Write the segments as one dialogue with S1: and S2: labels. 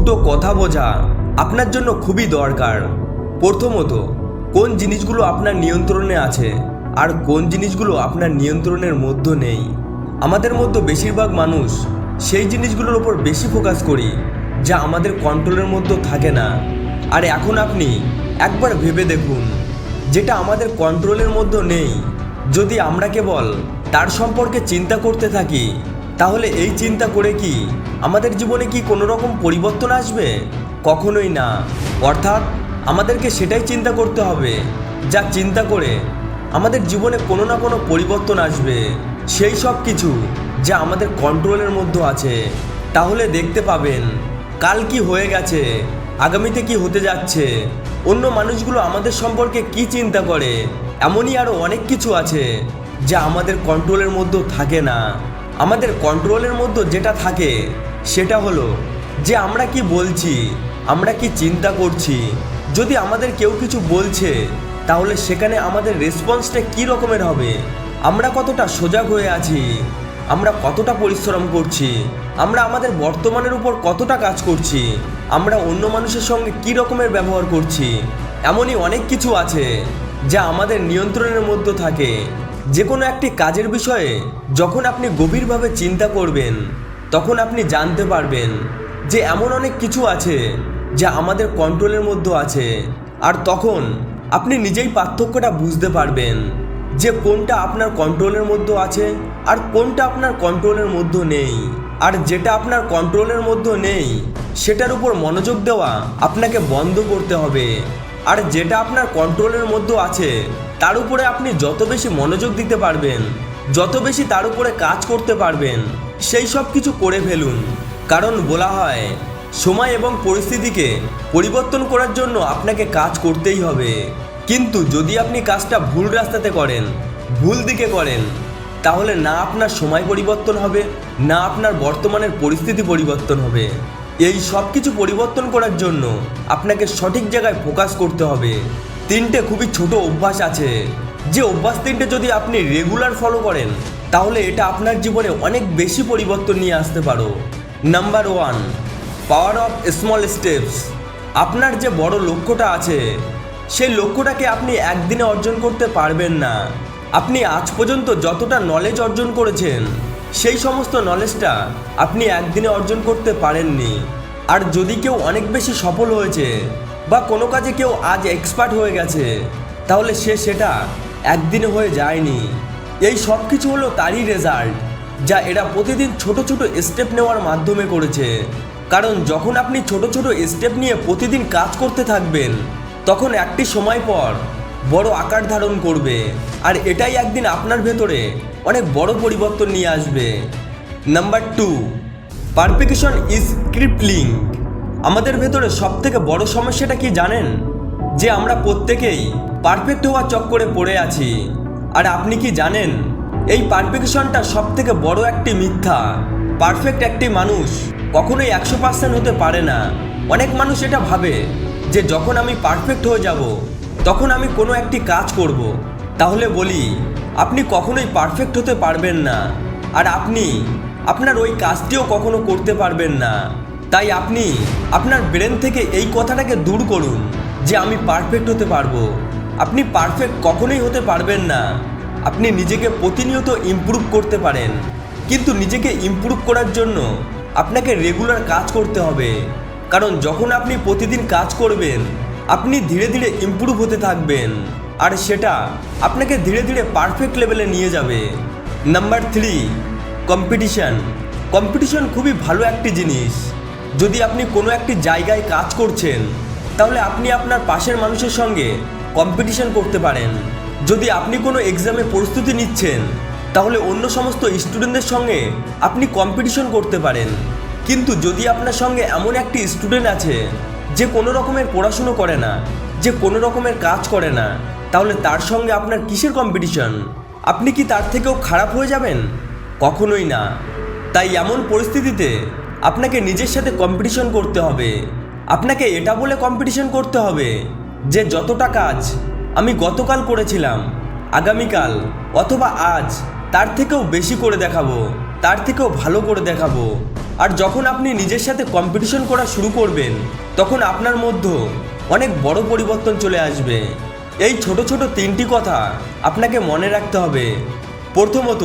S1: দুটো কথা বোঝা আপনার জন্য খুবই দরকার। প্রথমত, কোন জিনিসগুলো আপনার নিয়ন্ত্রণে আছে আর কোন জিনিসগুলো আপনার নিয়ন্ত্রণের মধ্যে নেই। আমাদের মধ্যে বেশিরভাগ মানুষ সেই জিনিসগুলোর ওপর বেশি ফোকাস করি যা আমাদের কন্ট্রোলের মধ্যে থাকে না। আর এখন আপনি একবার ভেবে দেখুন, যেটা আমাদের কন্ট্রোলের মধ্যে নেই, যদি আমরা কেবল তার সম্পর্কে চিন্তা করতে থাকি তাহলে এই চিন্তা করে কি? আমাদের জীবনে কি কোনো রকম পরিবর্তন আসবে? কখনোই না। অর্থাৎ, আমাদেরকে সেটাই চিন্তা করতে হবে। যা চিন্তা করে আমাদের জীবনে কোনো না কোনো পরিবর্তন আসবে। সেই সব কিছু যা আমাদের কন্ট্রোলের মধ্যে আছে। তাহলে দেখতে পাবেন, কাল কি হয়ে গেছে, আগামীতে কি হতে যাচ্ছে, অন্য মানুষগুলো আমাদের সম্পর্কে কি চিন্তা করে, এমনই আরও অনেক কিছু আছে যা আমাদের কন্ট্রোলের মধ্যে থাকে না। আমাদের কন্ট্রোলের মধ্যে যেটা থাকে, সেটা হলো যে আমরা কি বলছি, আমরা কি চিন্তা করছি। যদি আমাদের কেউ কিছু বলছে, তাহলে সেখানে আমাদের রেসপন্সটা কী রকমের হবে? আমরা কতটা সজাগ হয়ে আছি? আমরা কতটা পরিশ্রম করছি? আমরা আমাদের বর্তমানের উপর কতটা কাজ করছি? আমরা অন্য মানুষের সঙ্গে কী রকমের ব্যবহার করছি? এমনই অনেক কিছু আছে যা আমাদের নিয়ন্ত্রণের মধ্যে থাকে। যে কোনো একটি কাজের বিষয়ে যখন আপনি গভীরভাবে চিন্তা করবেন, তখন আপনি জানতে পারবেন যে এমন অনেক কিছু আছে যা আমাদের কন্ট্রোলের মধ্যে আছে। আর তখন আপনি নিজেই পার্থক্যটা বুঝতে পারবেন যে কোনটা আপনার কন্ট্রোলের মধ্যে আছে আর কোনটা আপনার কন্ট্রোলের মধ্যে নেই। আর যেটা আপনার কন্ট্রোলের মধ্যে নেই, সেটার উপর মনোযোগ দেওয়া আপনাকে বন্ধ করতে হবে। আর যেটা আপনার কন্ট্রোলের মধ্যে আছে তার উপরে আপনি যত বেশি মনোযোগ দিতে পারবেন, যত বেশি তার উপরে কাজ করতে পারবেন, সেই সব কিছু করে ফেলুন। কারণ বলা হয়, সময় এবং পরিস্থিতিকে পরিবর্তন করার জন্য আপনাকে কাজ করতেই হবে। কিন্তু যদি আপনি কাজটা ভুল রাস্তাতে করেন, ভুল দিকে করেন, তাহলে না আপনার সময় পরিবর্তন হবে, না আপনার বর্তমানের পরিস্থিতি পরিবর্তন হবে। এই সব কিছু পরিবর্তন করার জন্য আপনাকে সঠিক জায়গায় ফোকাস করতে হবে। তিনটে খুবই ছোট অভ্যাস আছে। যে অভ্যাস তিনটে যদি আপনি রেগুলার ফলো করেন, তাহলে এটা আপনার জীবনে অনেক বেশি পরিবর্তন নিয়ে আসতে পারো। Number one power of small steps আপনার যে বড় লক্ষ্যটা আছে, সেই লক্ষ্যটাকে আপনি একদিনে অর্জন করতে পারবেন না। আপনি আজ পর্যন্ত যতটা নলেজ অর্জন করেছেন, সেই সমস্ত নলেজটা আপনি একদিনে অর্জন করতে পারেননি। আর যদি কেউ অনেক বেশি সফল হয়েছে বা কোনো কাজে কেউ আজ এক্সপার্ট হয়ে গেছে, তাহলে সে সেটা একদিনে হয়ে যায়নি। এই সব কিছু হলো তারই রেজাল্ট যা এরা প্রতিদিন ছোট ছোট স্টেপ নেওয়ার মাধ্যমে করেছে। কারণ যখন আপনি ছোট ছোট স্টেপ নিয়ে প্রতিদিন কাজ করতে থাকবেন, তখন একটি সময় পর বড় আকার ধারণ করবে, আর এটাই একদিন আপনার ভেতরে অনেক বড় পরিবর্তন নিয়ে আসবে। Number two perfection is crippling আমাদের ভেতরে সব থেকে বড় সমস্যাটা কি জানেন? যে আমরা প্রত্যেকেই পারফেক্ট হওয়ার চক্করে পড়ে আছি। আর আপনি কি জানেন? এই পারফেকশনটা সব থেকে বড় একটি মিথ্যা। পারফেক্ট একটি মানুষ কখনোই একশো পার্সেন্ট হতে পারে না। অনেক মানুষ এটা ভাবে যে যখন আমি পারফেক্ট হয়ে যাব, তখন আমি কোনো একটি কাজ করব। তাহলে বলি, আপনি কখনোই পারফেক্ট হতে পারবেন না। আর আপনি আপনার ওই কাজটিও কখনো করতে পারবেন না। তাই আপনি আপনার ব্রেন থেকে এই কথাটাকে দূর করুন যে আমি পারফেক্ট হতে পারব। আপনি পারফেক্ট কখনোই হতে পারবেন না। আপনি নিজেকে প্রতিনিয়ত ইমপ্রুভ করতে পারেন। কিন্তু নিজেকে ইমপ্রুভ করার জন্য আপনাকে রেগুলার কাজ করতে হবে। কারণ যখন আপনি প্রতিদিন কাজ করবেন, আপনি ধীরে ধীরে ইমপ্রুভ হতে থাকবেন। আর সেটা আপনাকে ধীরে ধীরে পারফেক্ট লেভেলে নিয়ে যাবে। নাম্বার থ্রি কম্পিটিশান কম্পিটিশন খুবই ভালো একটি জিনিস। যদি আপনি কোনো একটি জায়গায় কাজ করছেন, তাহলে আপনি আপনার পাশের মানুষের সঙ্গে কম্পিটিশন করতে পারেন। যদি আপনি কোনো এক্সামে প্রস্তুতি নিচ্ছেন, তাহলে অন্য সমস্ত স্টুডেন্টদের সঙ্গে আপনি কম্পিটিশন করতে পারেন। কিন্তু যদি আপনার সঙ্গে এমন একটি স্টুডেন্ট আছে, যে কোনো রকমের পড়াশুনো করে না, যে কোনো রকমের কাজ করে না, তাহলে তার সঙ্গে আপনার কিসের কম্পিটিশন আপনি কি তার থেকেও খারাপ হয়ে যাবেন? কখনোই না। তাই এমন পরিস্থিতিতে আপনাকে নিজের সাথে কম্পিটিশন করতে হবে। আপনাকে এটা বলে কম্পিটিশন করতে হবে যে যতটা কাজ আমি গতকাল করেছিলাম, আগামীকাল অথবা আজ তার থেকেও বেশি করে দেখাবো, তার থেকেও ভালো করে দেখাবো। আর যখন আপনি নিজের সাথে কম্পিটিশন করা শুরু করবেন, তখন আপনার মধ্যে অনেক বড় পরিবর্তন চলে আসবে। এই ছোট ছোট তিনটি কথা আপনাকে মনে রাখতে হবে। প্রথমত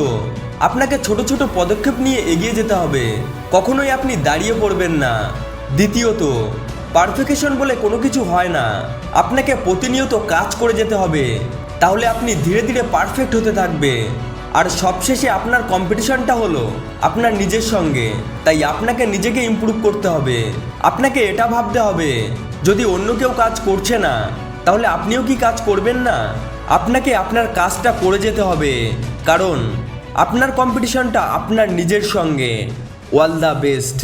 S1: আপনাকে ছোট ছোট পদক্ষেপ নিয়ে এগিয়ে যেতে হবে। কখনোই আপনি দাঁড়িয়ে পড়বেন না। দ্বিতীয়ত, পারফেকশন বলে কোনো কিছু হয় না। আপনাকে প্রতিনিয়ত কাজ করে যেতে হবে। তাহলে আপনি ধীরে ধীরে পারফেক্ট হতে থাকবে। আর সবশেষে আপনার কম্পিটিশনটা হলো আপনার নিজের সঙ্গে। তাই আপনাকে নিজেকে ইমপ্রুভ করতে হবে। আপনাকে এটা ভাবতে হবে, যদি অন্য কেউ কাজ করছে না, তাহলে আপনিও কি কাজ করবেন না? আপনাকে আপনার কাজটা করে যেতে হবে। কারণ আপনার কম্পিটিশনটা আপনার নিজের সঙ্গে। All the best